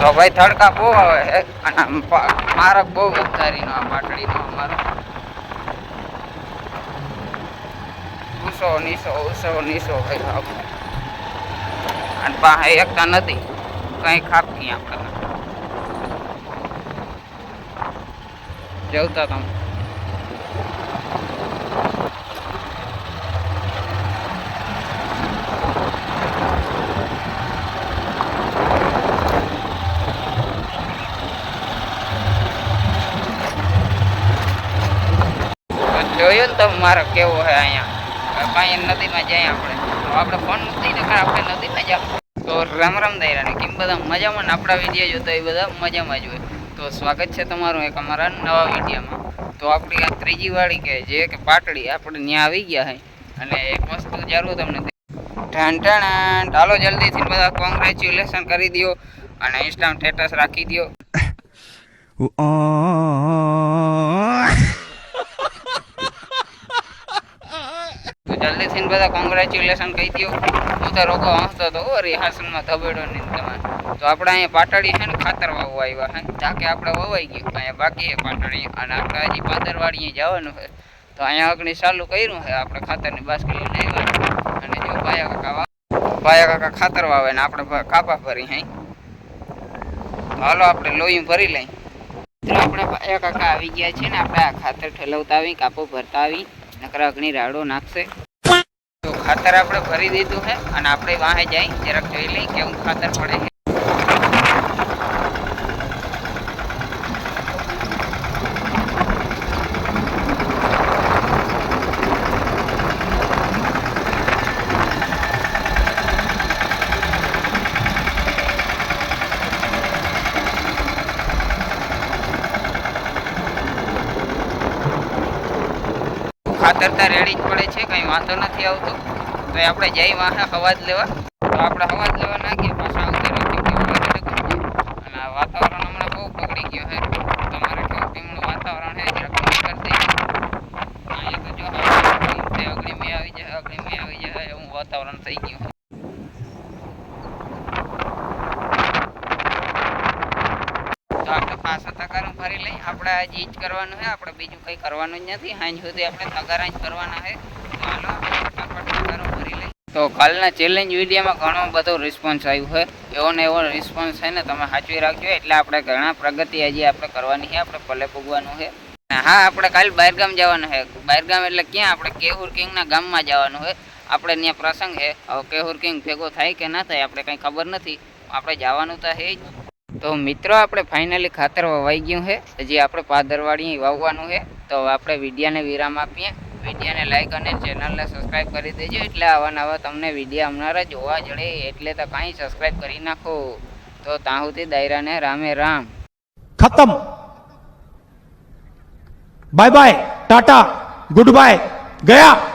તો ભાઈ તડકા બહુ આવે છે. અને મારક બહુ વધારીનો આ પાટડીનો અમારો. ઉસો, નીસો ઉસો, નીસો ભાઈ આપણે અને પાસે એકતા નથી. કઈ ખાપતી આપણે. જવતા તમે. જોયું ને તમે મારે કેવો હે અહીંયા? કાંઈ નદીમાં જાય આપણે. આપણે ફોન મૂકી દઈએ આપણે નદીમાં જાવ તો રામ રામ દૈરાને કેમ બધા મજામાં ને આપણા વીડિયો જોતા એ બધા મજામાં જ હોય. તો સ્વાગત છે તમારું એક અમારા નવા વિડીયોમાં તો આપણી આ ત્રીજી વાળી કે જે કે પાટડી આપણે ત્યાં આવી ગયા હે. અને એક વસ્તુ જરૂર તમને ઠાણ ચાલો જલ્દીથી બધા કોંગ્રેચ્યુલેશન કરી દો અને ઇન્સ્ટામ સ્ટેટસ રાખી દો તો જલ્દીથી બધા કોંગ્રેચ્યુલેશન કહી દો હું તો રોગો હસતો તો ઓ રિહાર્સલમાં ધબેડો નહીં તમારે. તો આપણે અહીંયા પાટડી છે ને ખાતર વાવવા આવ્યા હે તાકે આપણે વવાઈ ગયું અહીંયા બાકી છે પાટડી. અને આપણે હજી પાદરવાડીએ જવાનું છે. તો અહીંયા અગ્નિ ચાલુ કર્યું છે, આપણે ખાતરની બાસ્કેટ લઈ આવ્યા અને જો ભાયા કાકા ભાયા કાકા ખાતર વાવે ને, આપણે કાપા ભરી હે હાલો, આપણે લોહી ભરી લઈ આપણે ભાયા કાકા આવી ગયા છે ને, આપણે આ ખાતર ઠેલવતા આવી કાપો ભરતા આવી નકરા અગ્નિ રાડો નાખશે. ખાતર આપણે ભરી દીધું છે અને આપણે વાહે જઈ જરાક જોઈ લઈ કેવું ખાતર પડે છે. ખાતર તો રેડી જ પડે છે, કંઈ વાંધો નથી આવતો. તો આપણે જઈ વાહે હવાજ લેવા. તો આપણે હવાજ લેવા નાખીએ, પાછા આવતી. અને આ વાતાવરણ હમણાં બહુ બગડી ગયો છે. તમારે પીમણું વાતાવરણ છે જરાક કરી અહીંયા તો જો અગણી મેં આવી જાય અગણી મેં આવી જાય એવું વાતાવરણ થઈ ગયું તગારા ભરી લઈ, આપણે આજે જ કરવાનું છે, આપણે બીજું કંઈ કરવાનું જ નથી. સાંજ સુધી આપણે તગારા જ કરવાના છે. ચાલો ફટાફટ તો કાલના ચેલેન્જ વિડીયોમાં ઘણો બધો રિસ્પોન્સ આવ્યો છે. એવો ને એવો રિસ્પોન્સ છે ને તમે સાચવી રાખજો. એટલે આપણે ઘણા પ્રગતિ હજી આપણે કરવાની છે. આપણે ભલે પૂગવાનું છે. હા, આપણે કાલ બહારગામ જવાનું છે. બહારગામ એટલે ક્યાં? આપણે કેહુર કિંગના ગામમાં જવાનું છે. આપણે ત્યાં પ્રસંગ છે. હવે કેહુર કિંગ ભેગો થાય કે ના થાય આપણે કંઈ ખબર નથી. આપણે જવાનું તો છે જ. તો મિત્રો, આપણે ફાઇનલી ખાતર વવાઈ ગયું છે. હજી આપણે પાદરવાડી વાવવાનું છે. તો આપણે વિડીયાને વિરામ આપીએ. વિડીયોને લાઇક અને ચેનલને સબસ્ક્રાઈબ કરી દેજો. એટલે આવા નવા તમને વીડિયો હમણાં જોવા જડે. એટલે તો કાંઈ સબસ્ક્રાઈબ કરી નાખો. તો ત્યાં સુધી દાયરાને રામે રામ. ખતમ. Bye bye tata good bye ગયા.